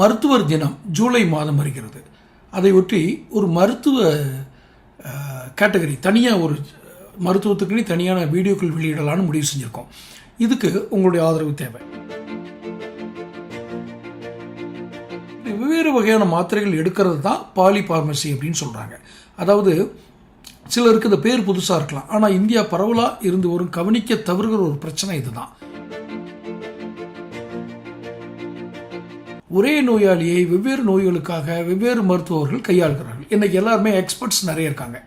மருத்துவர் தினம் ஜூலை மாதம் வருகிறது. அதை ஒட்டி ஒரு மருத்துவ கேட்டகரி தனியாக ஒரு மருத்துவத்துக்குன்னு தனியான வீடியோக்கள் வெளியிடலான்னு முடிவு செஞ்சுருக்கோம். இதுக்கு உங்களுடைய ஆதரவு தேவை. வெவ்வேறு வகையான மாத்திரைகள் எடுக்கிறது தான் பாலி பார்மசி அப்படின்னு சொல்கிறாங்க அதாவது சிலருக்கு இந்த பேர் புதுசாக இருக்கலாம். ஆனால் இந்தியா பரவலாக இருந்து வரும் கவனிக்க தவறுகிற ஒரு பிரச்சனை இதுதான். ஒரே நோயாளியை வெவ்வேறு நோய்களுக்காக வெவ்வேறு மருத்துவர்கள் கையாளுகிறார்கள். இன்னைக்கு எல்லாருமே எக்ஸ்பர்ட்ஸ் நிறைய இருக்காங்க.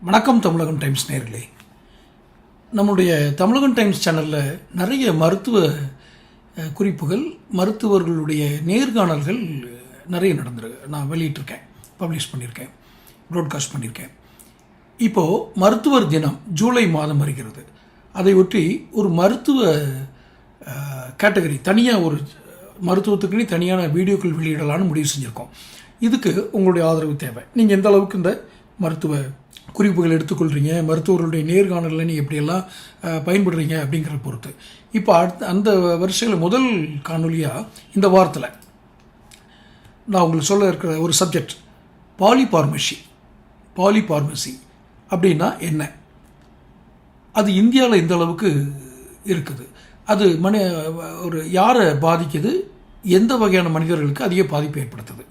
வணக்கம் தமிழகம் டைம்ஸ் நேர்களே. நம்முடைய தமிழகம் டைம்ஸ் சேனலில் நிறைய மருத்துவ குறிப்புகள் மருத்துவர்களுடைய நேர்காணல்கள் நிறைய நடந்திருக்கு நான் வெளியிட்டிருக்கேன் பப்ளிஷ் பண்ணியிருக்கேன் ப்ராட்காஸ்ட் பண்ணியிருக்கேன். இப்போது மருத்துவர் தினம் ஜூலை மாதம் வருகிறது. அதை ஒட்டி ஒரு மருத்துவ கேட்டகரி தனியாக ஒரு மருத்துவத்துக்குன்னு தனியான வீடியோக்கள் வெளியிடலான்னு முடிவு செஞ்சுருக்கோம். இதுக்கு உங்களுடைய ஆதரவு தேவை. நீங்கள் எந்த அளவுக்கு இந்த மருத்துவ குறிப்புகள் எடுத்துக்கொள்கிறீங்க மருத்துவர்களுடைய நேர்காணலில் நீங்கள் எப்படியெல்லாம் பயன்படுறீங்க அப்படிங்கிற பொறுத்து. இப்போ அடுத்த அந்த வரிசையில் முதல் காணொலியாக இந்த வாரத்தில்? நான் உங்களுக்கு சொல்ல இருக்கிற ஒரு சப்ஜெக்ட் பாலிபார்மசி பாலிபார்மசி அப்படின்னா என்ன? அது இந்தியாவில் இந்த அளவுக்கு இருக்குது. அது மனி ஒரு யாரை பாதிக்குது? எந்த வகையான மனிதர்களுக்கு அதிக பாதிப்பு ஏற்படுத்துது?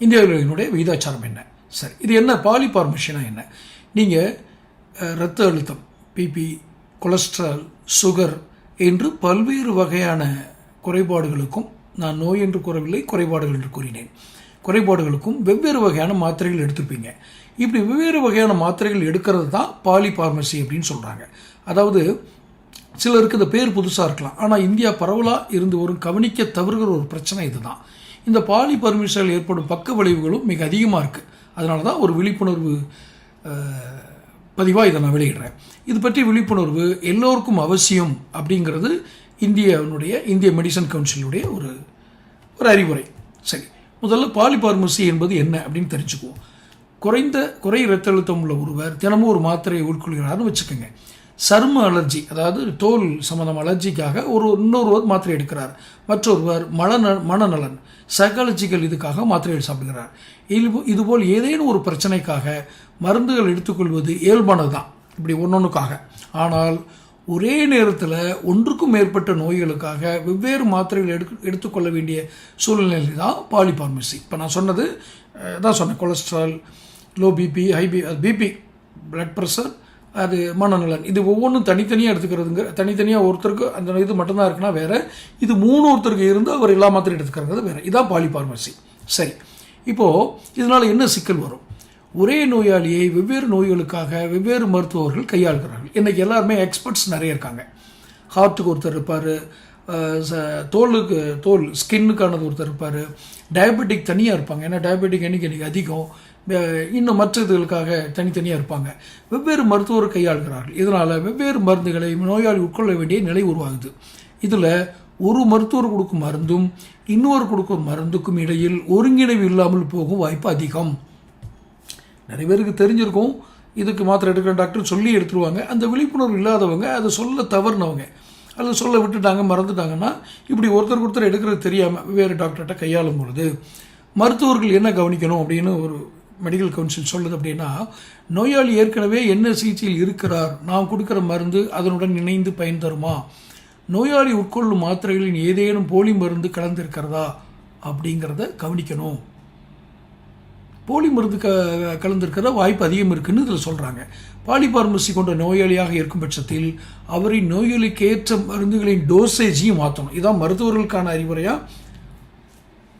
இந்தியாவினுடைய விகிதாச்சாரம் என்ன? சரி இது என்ன? பாலிபார்மசினா என்ன? நீங்கள் இரத்த அழுத்தம் பிபி கொலஸ்ட்ரால் சுகர் என்று பல்வேறு வகையான குறைபாடுகளுக்கும் நான் நோய் என்று கூறவில்லை குறைபாடுகள் என்று கூறினேன். குறைபாடுகளுக்கும் வெவ்வேறு வகையான மாத்திரைகள் எடுத்துப்பீங்க. இப்படி வெவ்வேறு வகையான மாத்திரைகள் எடுக்கிறது தான் பாலிபார்மசி அப்படின்னு சொல்கிறாங்க அதாவது சிலருக்கு இந்த பேர் புதுசாக இருக்கலாம். ஆனால் இந்தியா பரவலாக இருந்து வரும் கவனிக்க தவறுகிற ஒரு பிரச்சனை இதுதான். இந்த பாலி பர்மிஷனில் ஏற்படும் பக்க விளைவுகளும் மிக அதிகமாக இருக்குது அதனால தான் ஒரு விழிப்புணர்வு பதிவாக இதை நான் வெளியிடுறேன். இது பற்றி விழிப்புணர்வு எல்லோருக்கும் அவசியம் அப்படிங்கிறது இந்தியாவினுடைய இந்திய மெடிசன் கவுன்சிலுடைய ஒரு ஒரு அறிவுரை. சரி. முதல்ல பாலிபார்மசி என்பது என்ன அப்படின்னு தெரிஞ்சுக்குவோம். குறைந்த குறை இரத்த அழுத்தம் உள்ள ஒருவர் தினமும் ஒரு மாத்திரையை உட்கொள்கிறார்னு வச்சுக்கோங்க. சரும அலர்ஜி அதாவது தோல் சம்மந்தம் அலர்ஜிக்காக ஒரு இன்னொருவர் மாத்திரை எடுக்கிறார். மற்றொருவர் மன மனநலன் சைக்காலஜிக்கல் இதுக்காக மாத்திரைகள் சாப்பிடுகிறார். இது இதுபோல் ஏதேனும் ஒரு பிரச்சனைக்காக மருந்துகள் எடுத்துக்கொள்வது இயல்பானது தான் இப்படி ஒன்றொன்றுக்காக ஆனால் ஒரே நேரத்தில் ஒன்றுக்கும் மேற்பட்ட நோய்களுக்காக வெவ்வேறு மாத்திரைகள் எடுக்க எடுத்துக்கொள்ள வேண்டிய சூழ்நிலை தான் பாலிபார்மசி இப்போ நான் சொன்னது தான் சொன்னேன் cholesterol low BP high B BP blood pressure அது மனநலன். இது ஒவ்வொன்றும் தனித்தனியாக எடுத்துக்கிறதுங்க தனித்தனியாக ஒருத்தருக்கு அந்த இது மட்டும்தான் இருக்குன்னா வேறு இது மூணு ஒருத்தருக்கு இருந்து அவர் எல்லா மாத்திரையும் எடுத்துக்கிறது வேறு. இதான் பாலிபார்மசி சரி. இப்போது இதனால் என்ன சிக்கல் வரும்? ஒரே நோயாளியை வெவ்வேறு நோய்களுக்காக வெவ்வேறு மருத்துவர்கள் கையாளுகிறார்கள். இன்றைக்கி எல்லாருமே எக்ஸ்பர்ட்ஸ் நிறைய இருக்காங்க. ஹார்ட்டுக்கு ஒருத்தர் இருப்பார் தோலுக்கு தோல் ஸ்கின்னுக்கானது ஒருத்தர் இருப்பார். டயபெட்டிக் தனியாக இருப்பாங்க. ஏன்னா டயபெட்டிக் எண்ணிக்கை இன்றைக்கி அதிகம். இன்னும் மற்ற இதுகளுக்காக தனித்தனியாக இருப்பாங்க. வெவ்வேறு மருத்துவர் கையாளுகிறார்கள். இதனால் வெவ்வேறு மருந்துகளை நோயாளி உட்கொள்ள வேண்டிய நிலை உருவாகுது. இதில் ஒரு மருத்துவர் கொடுக்கும் மருந்தும் இன்னொரு கொடுக்கும் மருந்துக்கும் இடையில் ஒருங்கிணைவு இல்லாமல் போகும் வாய்ப்பு அதிகம். நிறைய பேருக்கு தெரிஞ்சிருக்கும். இதுக்கு மாத்திரை எடுக்கிற டாக்டர் சொல்லி எடுத்துருவாங்க. அந்த விழிப்புணர்வு இல்லாதவங்க அதை சொல்ல தவறுனவங்க. அல்லது சொல்ல விட்டுட்டாங்க மறந்துட்டாங்கன்னா இப்படி ஒருத்தருக்கு ஒருத்தர் எடுக்கிறது தெரியாமல் வேறு டாக்டர்கிட்ட கையாளும் பொழுது மருத்துவர்கள் என்ன கவனிக்கணும் அப்படின்னு ஒரு மெடிக்கல் கவுன்சில் சொல்லுது அப்படின்னா நோயாளி ஏற்கனவே என்ன சிகிச்சையில் இருக்கிறார் நாம் கொடுக்குற மருந்து அதனுடன் இணைந்து பயன் தருமா? நோயாளி உட்கொள்ளும் மாத்திரைகளின் ஏதேனும் போலி மருந்து கலந்திருக்கிறதா? அப்படிங்கிறத கவனிக்கணும். போலி மருந்து க கலந்திருக்கிற வாய்ப்பு அதிகம் இருக்குன்னு இதில் சொல்கிறாங்க பாலிபார்மசி கொண்ட நோயாளியாக இருக்கும் பட்சத்தில் அவரின் நோயாளிக்கு ஏற்ற மருந்துகளின் டோசேஜையும் மாற்றணும். இதான் மருத்துவர்களுக்கான அறிவுரையாக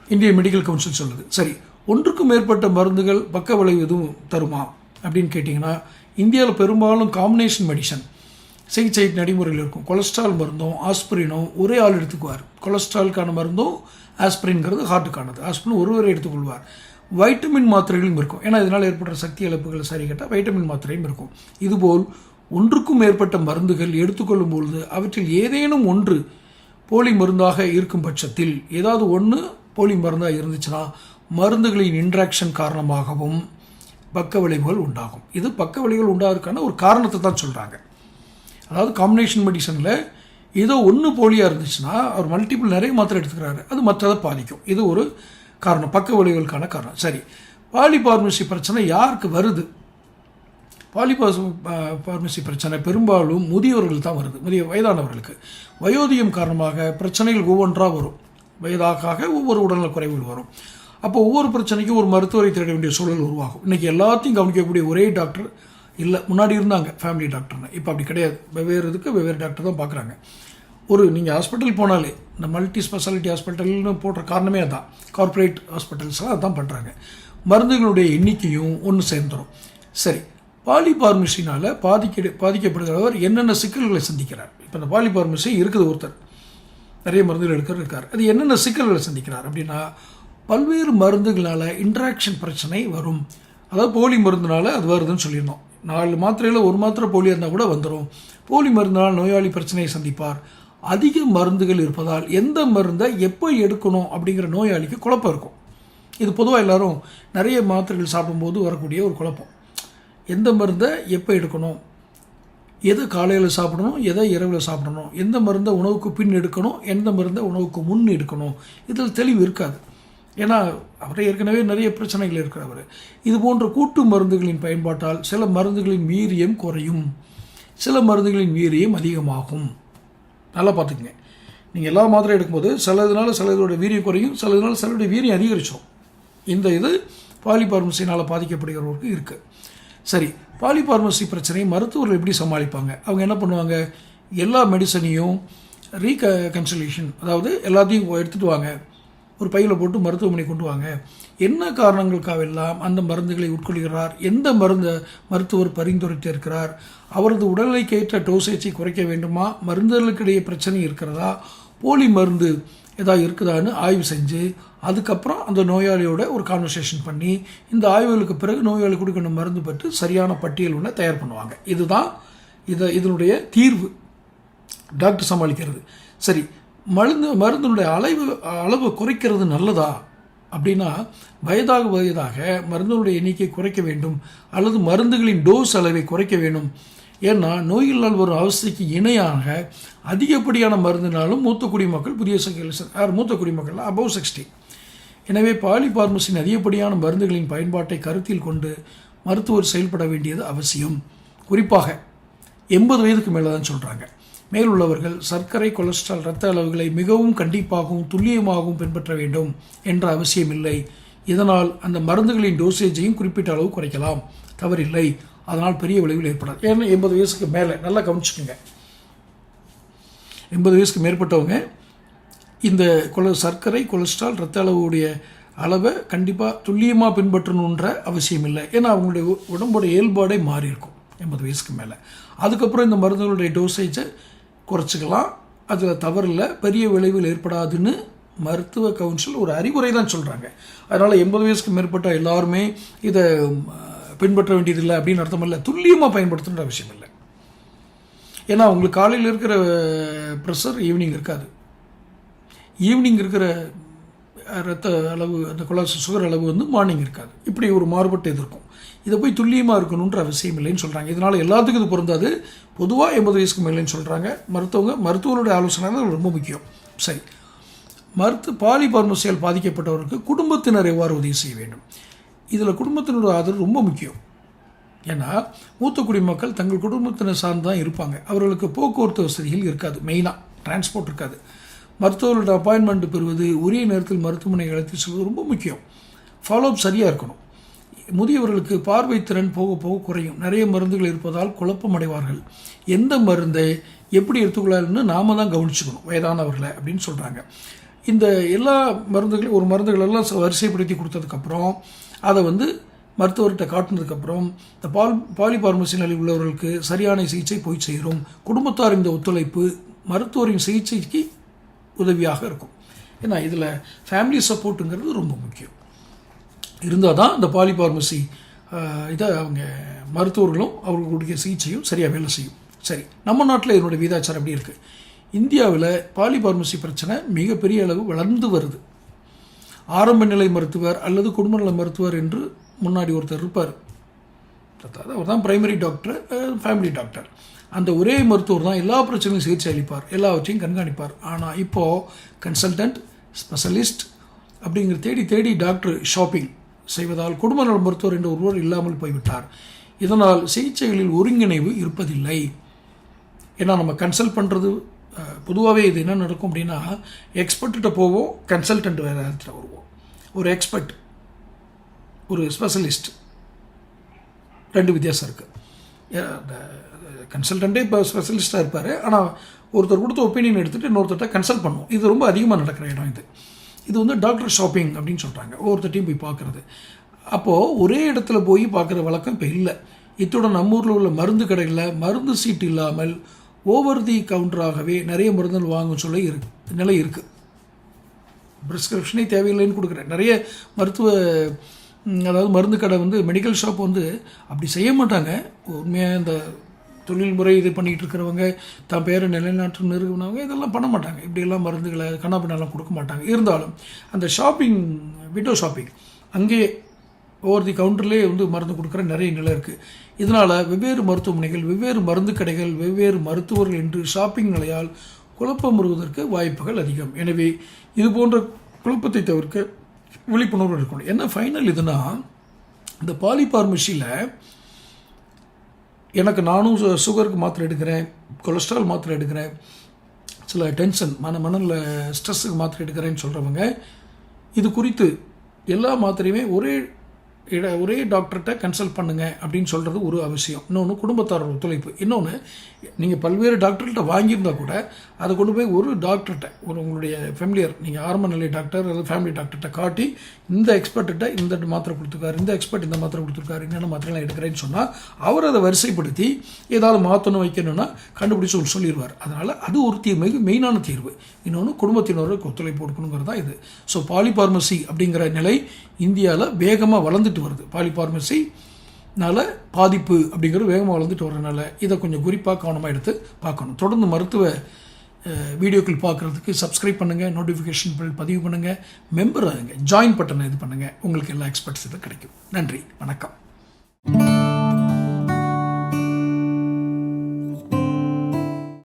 இந்திய மெடிக்கல் கவுன்சில் சொல்லுது. சரி ஒன்றுக்கும் மேற்பட்ட மருந்துகள் பக்க விளைவு எதுவும் தருமா? அப்படின்னு கேட்டிங்கன்னா இந்தியாவில் பெரும்பாலும் காம்பினேஷன் மெடிசன் சிகிச்சை நடைமுறையில் இருக்கும். கொலஸ்ட்ரால் மருந்தும் ஆஸ்பிரினும் ஒரே ஆள் எடுத்துக்குவார். கொலஸ்ட்ராலுக்கான மருந்தும் ஆஸ்பிரின்ங்கிறது ஹார்ட்டுக்கானது ஆஸ்பிரின் ஒருவர் எடுத்துக்கொள்வார். வைட்டமின் மாத்திரைகளும் இருக்கும். ஏன்னா இதனால் ஏற்படுற சக்தி இழப்புகள் சரி கேட்டால் வைட்டமின் மாத்திரையும் இருக்கும். இதுபோல் ஒன்றுக்கும் மேற்பட்ட மருந்துகள் எடுத்துக்கொள்ளும் பொழுது அவற்றில் ஏதேனும் ஒன்று போலி மருந்தாக இருக்கும் பட்சத்தில் ஏதாவது ஒன்று போலி மருந்தாக இருந்துச்சுன்னா மருந்துகளின் இன்ட்ராக்ஷன் காரணமாகவும் பக்க விளைவுகள் உண்டாகும். இது பக்க விளைவுகள் உண்டாகிறதுக்கான ஒரு காரணத்தை தான் சொல்கிறாங்க அதாவது காம்பினேஷன் மெடிசனில் ஏதோ ஒன்று போலியாக இருந்துச்சுன்னா அவர் மல்டிபிள் நிறைய மாத்திரை எடுத்துக்கிறாரு. அது மற்றதை பாதிக்கும். இது ஒரு காரணம் பக்க விளைவுகளுக்கான காரணம். சரி. பாலிபார்மசி பிரச்சனை யாருக்கு வருது? பாலிபாஸ் பார்மசி பிரச்சனை பெரும்பாலும் முதியவர்கள் தான் வருது. முதிய வயதானவர்களுக்கு. வயோதியம் காரணமாக பிரச்சனைகள் ஒவ்வொன்றாக வரும். வயதாக ஒவ்வொரு உடல்நல குறைவுகள் வரும். அப்போ ஒவ்வொரு பிரச்சனைக்கும் ஒரு மருத்துவரை தேட வேண்டிய சூழல் உருவாகும். இன்றைக்கி எல்லாத்தையும் கவனிக்கக்கூடிய ஒரே டாக்டர் இல்லை. முன்னாடி இருந்தாங்க ஃபேமிலி டாக்டர்னு. இப்போ அப்படி கிடையாது. வெவ்வேறு இதுக்கு வெவ்வேறு டாக்டர் தான் பார்க்குறாங்க ஒரு நீங்கள் ஹாஸ்பிட்டல் போனாலே இந்த மல்டி ஸ்பெஷாலிட்டி ஹாஸ்பிட்டல்னு போடுற காரணமே அதான். கார்ப்பரேட் ஹாஸ்பிட்டல்ஸ்லாம் அதான் பண்ணுறாங்க மருந்துகளுடைய எண்ணிக்கையும் ஒன்று சேர்ந்துடும் சரி பாலிபார்மசினால் பாதிக்க பாதிக்கப்படுகிறவர் என்னென்ன சிக்கல்களை சந்திக்கிறார்? இப்போ இந்த பாலிபார்மசி இருக்குது ஒருத்தர். நிறைய மருந்துகள் எடுக்கிறது இருக்கார். அது என்னென்ன சிக்கல்களை சந்திக்கிறார் அப்படின்னா பல்வேறு மருந்துகளால் இன்ட்ராக்ஷன் பிரச்சனை வரும். அதாவது போலி மருந்தினால் அது வருதுன்னு சொல்லியிருந்தோம். நாலு மாத்திரையில் ஒரு மாத்திரை போலி இருந்தால் கூட வந்துடும் போலி மருந்தினால் நோயாளி பிரச்சனையை சந்திப்பார். அதிக மருந்துகள் இருப்பதால் எந்த மருந்தை எப்போ எடுக்கணும் அப்படிங்கிற நோயாளிக்கு குழப்பம் இருக்கும். இது பொதுவாக எல்லோரும் நிறைய மாத்திரைகள் சாப்பிடும்போது வரக்கூடிய ஒரு குழப்பம். எந்த மருந்தை எப்போ எடுக்கணும்? எதை காலையில் சாப்பிடணும்? எதை இரவில் சாப்பிடணும்? எந்த மருந்தை உணவுக்கு பின் எடுக்கணும்? எந்த மருந்தை உணவுக்கு முன் எடுக்கணும்? இதில் தெளிவு இருக்காது. ஏன்னா அவரை ஏற்கனவே நிறைய பிரச்சனைகள் இருக்கிறவர் இது போன்ற கூட்டு மருந்துகளின் பயன்பாட்டால் சில மருந்துகளின் வீரியம் குறையும். சில மருந்துகளின் வீரியம் அதிகமாகும். நல்லா பார்த்துக்குங்க. நீங்கள் எல்லா மாத்திரையும் எடுக்கும்போது சிலதுனால சிலதோட வீரியம் குறையும் சிலதுனால சிலருடைய வீரியம் அதிகரிச்சிடும் இந்த இது பாலிபார்மசினால் பாதிக்கப்படுகிறவருக்கு இருக்குது சரி பாலிபார்மசி பிரச்சனையை மருத்துவர்கள் எப்படி சமாளிப்பாங்க? அவங்க என்ன பண்ணுவாங்க? எல்லா மெடிசனையும் ரீக கன்சலேஷன் அதாவது எல்லாத்தையும் எடுத்துகிட்டு வாங்க. ஒரு பையில் போட்டு மருத்துவமனை கொண்டு வாங்க. என்ன காரணங்களுக்காகவெல்லாம் அந்த மருந்துகளை உட்கொள்கிறார்? எந்த மருந்தை மருத்துவர் பரிந்துரைத்திருக்கிறார் அவரது உடலைக்கேற்ற டோசேஜை குறைக்க வேண்டுமா? மருந்துகளுக்கிடையே பிரச்சனை இருக்கிறதா? போலி மருந்து ஏதாவது இருக்குதான்னு ஆய்வு செஞ்சு அதுக்கப்புறம் அந்த நோயாளியோட ஒரு கான்வர்சேஷன் பண்ணி இந்த ஆய்வுகளுக்கு பிறகு நோயாளி கொடுக்கணும் மருந்து பட்டு சரியான பட்டியல் ஒன்று தயார் பண்ணுவாங்க. இதுதான் இதை இதனுடைய தீர்வு. டாக்டர் சமாளிக்கிறது. சரி மருந்து மருந்தினுடைய அளவு அளவு குறைக்கிறது நல்லதா? அப்படின்னா வயதாக வயதாக மருந்துடைய எண்ணிக்கை குறைக்க வேண்டும் அல்லது மருந்துகளின் டோஸ் அளவை குறைக்க வேண்டும். ஏன்னா நோயில்லால் வரும் அவஸ்தைக்கு இணையாக அதிகப்படியான மருந்தினாலும் மூத்த குடிமக்கள் புதிய யார் மூத்த குடிமக்கள் அபவ் சிக்ஸ்டி எனவே பாலிபார்மசின் அதிகப்படியான மருந்துகளின் பயன்பாட்டை கருத்தில் கொண்டு மருத்துவர் செயல்பட வேண்டியது அவசியம். குறிப்பாக எண்பது வயதுக்கு மேலே தான் சொல்கிறாங்க மேலுள்ளவர்கள் சர்க்கரை கொலஸ்ட்ரால் இரத்த அளவுகளை மிகவும் கண்டிப்பாகவும் துல்லியமாகவும் பின்பற்ற வேண்டும் என்ற அவசியமில்லை. இதனால் அந்த மருந்துகளின் டோசேஜையும் குறிப்பிட்ட அளவு குறைக்கலாம். தவறில்லை. அதனால் பெரிய விளைவில் ஏற்படாது. ஏன்னா எண்பது வயசுக்கு மேலே. நல்லா கவனிச்சுக்கோங்க. எண்பது வயசுக்கு மேற்பட்டவங்க இந்த கொல சர்க்கரை கொலஸ்ட்ரால் ரத்த அளவுடைய அளவை கண்டிப்பாக துல்லியமாக பின்பற்றணுன்ற அவசியம் இல்லை ஏன்னா அவங்களுடைய உடம்போட இயல்பாடே மாறி இருக்கும் எண்பது வயசுக்கு மேலே. அதுக்கப்புறம் இந்த மருந்துகளுடைய டோசேஜை குறைச்சிக்கலாம். அதில் தவறில்லை பெரிய விளைவில் ஏற்படாதுன்னு மருத்துவ கவுன்சில் ஒரு அறிவுரை தான் சொல்கிறாங்க அதனால் எண்பது வயசுக்கு மேற்பட்ட எல்லாருமே இதை பின்பற்ற வேண்டியதில்லை அப்படின்னு அர்த்தம் இல்லை. துல்லியமாக பயன்படுத்துகிற விஷயம் இல்லை. ஏன்னா உங்களுக்கு காலையில் இருக்கிற ப்ரெஷர் ஈவினிங் இருக்காது. ஈவினிங் இருக்கிற ரத்த அளவு அந்த கொலஸ்ட்ரால் சுகர் அளவு வந்து மார்னிங் இருக்காது. இப்படி ஒரு மாறுபட்டு எதிர்க்கும். இதை போய் துல்லியமாக இருக்கணுன்ற அவசியம் இல்லைன்னு சொல்கிறாங்க இதனால் எல்லாத்துக்கும் இது பொருந்தாது. பொதுவாக எண்பது வயசுக்கு மேலேன்னு சொல்கிறாங்க மருத்துவங்க மருத்துவருடைய ஆலோசனை தான் ரொம்ப முக்கியம். சரி. மருத்து பாலி பார்மசியால் பாதிக்கப்பட்டவருக்கு குடும்பத்தினர் எவ்வாறு உதவி செய்ய வேண்டும்? இதில் குடும்பத்தினோட ஆதரவு ரொம்ப முக்கியம். ஏன்னா மூத்த குடிமக்கள் தங்கள் குடும்பத்தினர் சார்ந்து தான் இருப்பாங்க. அவர்களுக்கு போக்குவரத்து வசதிகள் இருக்காது. மெயினாக டிரான்ஸ்போர்ட் இருக்காது. மருத்துவர்களோட அப்பாயின்மெண்ட் பெறுவது உரிய நேரத்தில் மருத்துவமனை அழைத்து செல்வது ரொம்ப முக்கியம். ஃபாலோஅப் சரியாக இருக்கணும். முதியவர்களுக்கு பார்வை திறன் போக போக குறையும். நிறைய மருந்துகள் இருப்பதால் குழப்பம் அடைவார்கள் எந்த மருந்தை எப்படி எடுத்துக்கொள்ளாருன்னு நாம தான் கவனிச்சுக்கணும். வயதானவர்களை அப்படின்னு சொல்கிறாங்க இந்த எல்லா மருந்துகளையும் ஒரு மருந்துகள் எல்லாம் வரிசைப்படுத்தி கொடுத்ததுக்கப்புறம் அதை வந்து மருத்துவர்கிட்ட காட்டினதுக்கப்புறம் இந்த பால் பாலிபார்மசி நிலை உள்ளவர்களுக்கு சரியான சிகிச்சை போய் சேரும். குடும்பத்தார் இந்த ஒத்துழைப்பு மருத்துவரின் சிகிச்சைக்கு உதவியாக இருக்கும். ஏன்னா இதில் ஃபேமிலி சப்போர்ட்டுங்கிறது ரொம்ப முக்கியம். இருந்தால் தான் இந்த பாலிபார்மசி இதை அவங்க மருத்துவர்களும் அவர்களுடைய சிகிச்சையும் சரியாக வேலை செய்யும். சரி நம்ம நாட்டில் இதனுடைய வீதாச்சாரம் எப்படி இருக்குது இந்தியாவில் பாலிபார்மசி பிரச்சனை மிகப்பெரிய அளவு வளர்ந்து வருது. ஆரம்ப நிலை மருத்துவர் அல்லது குடும்ப நல மருத்துவர் என்று முன்னாடி ஒருத்தர் இருப்பார். அதாவது அவர் தான் பிரைமரி டாக்டர் ஃபேமிலி டாக்டர் அந்த ஒரே மருத்துவர் தான் எல்லா பிரச்சனையும் சிகிச்சை அளிப்பார் எல்லாவற்றையும் கண்காணிப்பார். ஆனால் இப்போது கன்சல்டன்ட் ஸ்பெஷலிஸ்ட் அப்படிங்கிற தேடி தேடி டாக்டர் ஷாப்பிங் செய்வதால் குடும்ப நல மருத்துவர் என்ற ஒருவர் இல்லாமல் போய்விட்டார். இதனால் சிகிச்சைகளில் ஒருங்கிணைவு இருப்பதில்லை. ஏன்னா நம்ம கன்சல்ட் பண்ணுறது பொதுவாகவே இது என்ன நடக்கும் அப்படின்னா எக்ஸ்பர்ட்டிட்ட போவோம் கன்சல்டன்ட் வேறு இடத்துல வருவோம். ஒரு எக்ஸ்பர்ட் ஒரு ஸ்பெஷலிஸ்ட் ரெண்டு வித்தியாசம் இருக்குது கன்சல்டண்ட்டே இப்போ ஸ்பெஷலிஸ்ட்டாக இருப்பார். ஆனால் ஒருத்தர் கொடுத்த ஒப்பீனியன் எடுத்துகிட்டு இன்னொருத்தர்கிட்ட கன்சல்ட் பண்ணுவோம். இது ரொம்ப அதிகமாக நடக்கிற இடம் இது. இது வந்து டாக்டர் ஷாப்பிங் அப்படின்னு சொல்கிறாங்க ஒவ்வொருத்தட்டையும் போய் பார்க்குறது. அப்போது ஒரே இடத்துல போய் பார்க்குற வழக்கம் இப்போ இல்லை. இத்துடன் நம்ம ஊரில் உள்ள மருந்து கடைகளில் மருந்து சீட்டு இல்லாமல் ஓவர் தி கவுண்டராகவே நிறைய மருந்துகள் வாங்கும் சொல்ல இருக்கு நிலை இருக்குது ப்ரிஸ்கிரிப்ஷனே தேவையில்லைன்னு கொடுக்குறேன். நிறைய மருத்துவ அதாவது மருந்து கடை வந்து மெடிக்கல் ஷாப் வந்து அப்படி செய்ய மாட்டாங்க. உண்மையாக இந்த தொழில் முறை இது பண்ணிகிட்டு இருக்கிறவங்க தான் பேரை நிலைநாட்டு நிறுவனவங்க இதெல்லாம் பண்ண மாட்டாங்க. இப்படியெல்லாம் மருந்துகளை கண்ணாபின்னெல்லாம் கொடுக்க மாட்டாங்க. இருந்தாலும் அந்த ஷாப்பிங் விண்டோ ஷாப்பிங் அங்கே ஓவர் தி கவுண்டர்லேயே வந்து மருந்து கொடுக்குற நிறைய நிலை இருக்குது இதனால் வெவ்வேறு மருத்துவமனைகள் வெவ்வேறு மருந்து கடைகள் வெவ்வேறு மருத்துவர்கள் என்று ஷாப்பிங் நிலையால் குழப்பம் வருவதற்கு வாய்ப்புகள் அதிகம். எனவே இது போன்ற குழப்பத்தை தவிர்க்க விழிப்புணர்வு இருக்கணும். என்ன ஃபைனல் இதுனா இந்த பாலிபார்மசியில் எனக்கு நானும் சு- சுகருக்கு மாத்திரை எடுக்கிறேன் கொலஸ்ட்ரால் மாத்திரை எடுக்கிறேன் சில டென்ஷன் மன மனநில ஸ்ட்ரெஸ்ஸுக்கு மாத்திரை எடுக்கிறேன்னு சொல்கிறவங்க இது குறித்து எல்லா மாத்திரையுமே ஒரே இட ஒரே டாக்டர்கிட்ட கன்சல்ட் பண்ணுங்க அப்படின்னு சொல்கிறது ஒரு அவசியம். இன்னொன்று குடும்பத்தாரோட ஒத்துழைப்பு. இன்னொன்று நீங்கள் பல்வேறு டாக்டர்கிட்ட வாங்கியிருந்தா கூட அதை கொண்டு போய் ஒரு டாக்டர்கிட்ட ஒரு உங்களுடைய ஃபெமிலியர் நீங்கள் ஆரம்ப நிலை டாக்டர் அல்லது ஃபேமிலி டாக்டர்கிட்ட காட்டி இந்த எக்ஸ்பர்ட்டிட்ட இந்த மாத்திரை கொடுத்துருக்காரு இந்த எக்ஸ்பர்ட் இந்த மாத்திரை கொடுத்துருக்காரு என்னென்ன மாத்திரைலாம் எடுக்கிறேன்னு சொன்னால் அவர் அதை வரிசைப்படுத்தி ஏதாவது மாற்றணும் வைக்கணும்னா கண்டுபிடிச்சு ஒரு சொல்லிடுவார். அதனால் அது ஒரு தீர்மைக்கு மெயினான தீர்வு. இன்னொன்று குடும்பத்தினருக்கு ஒத்துழைப்பு கொடுக்கணுங்கிறது தான் இது. ஸோ பாலிபார்மசி அப்படிங்கிற நிலை இந்தியாவில் வேகமாக வளர்ந்துட்டு வருது. பாலிபார்மசினால பாதிப்பு அப்படிங்கிறது வேகமாக வளர்ந்துட்டு வரனால இதை கொஞ்சம் குறிப்பாக கவனமாக எடுத்து பார்க்கணும். தொடர்ந்து மருத்துவ வீடியோக்கள் பார்க்குறதுக்கு சப்ஸ்கிரைப் பண்ணுங்கள் நோட்டிஃபிகேஷன் பில் பதிவு பண்ணுங்கள் மெம்பர் ஆகுங்க ஜாயின் பட்டனை இது பண்ணுங்கள் உங்களுக்கு எல்லா எக்ஸ்பர்ட்ஸ் இது கிடைக்கும். நன்றி வணக்கம்.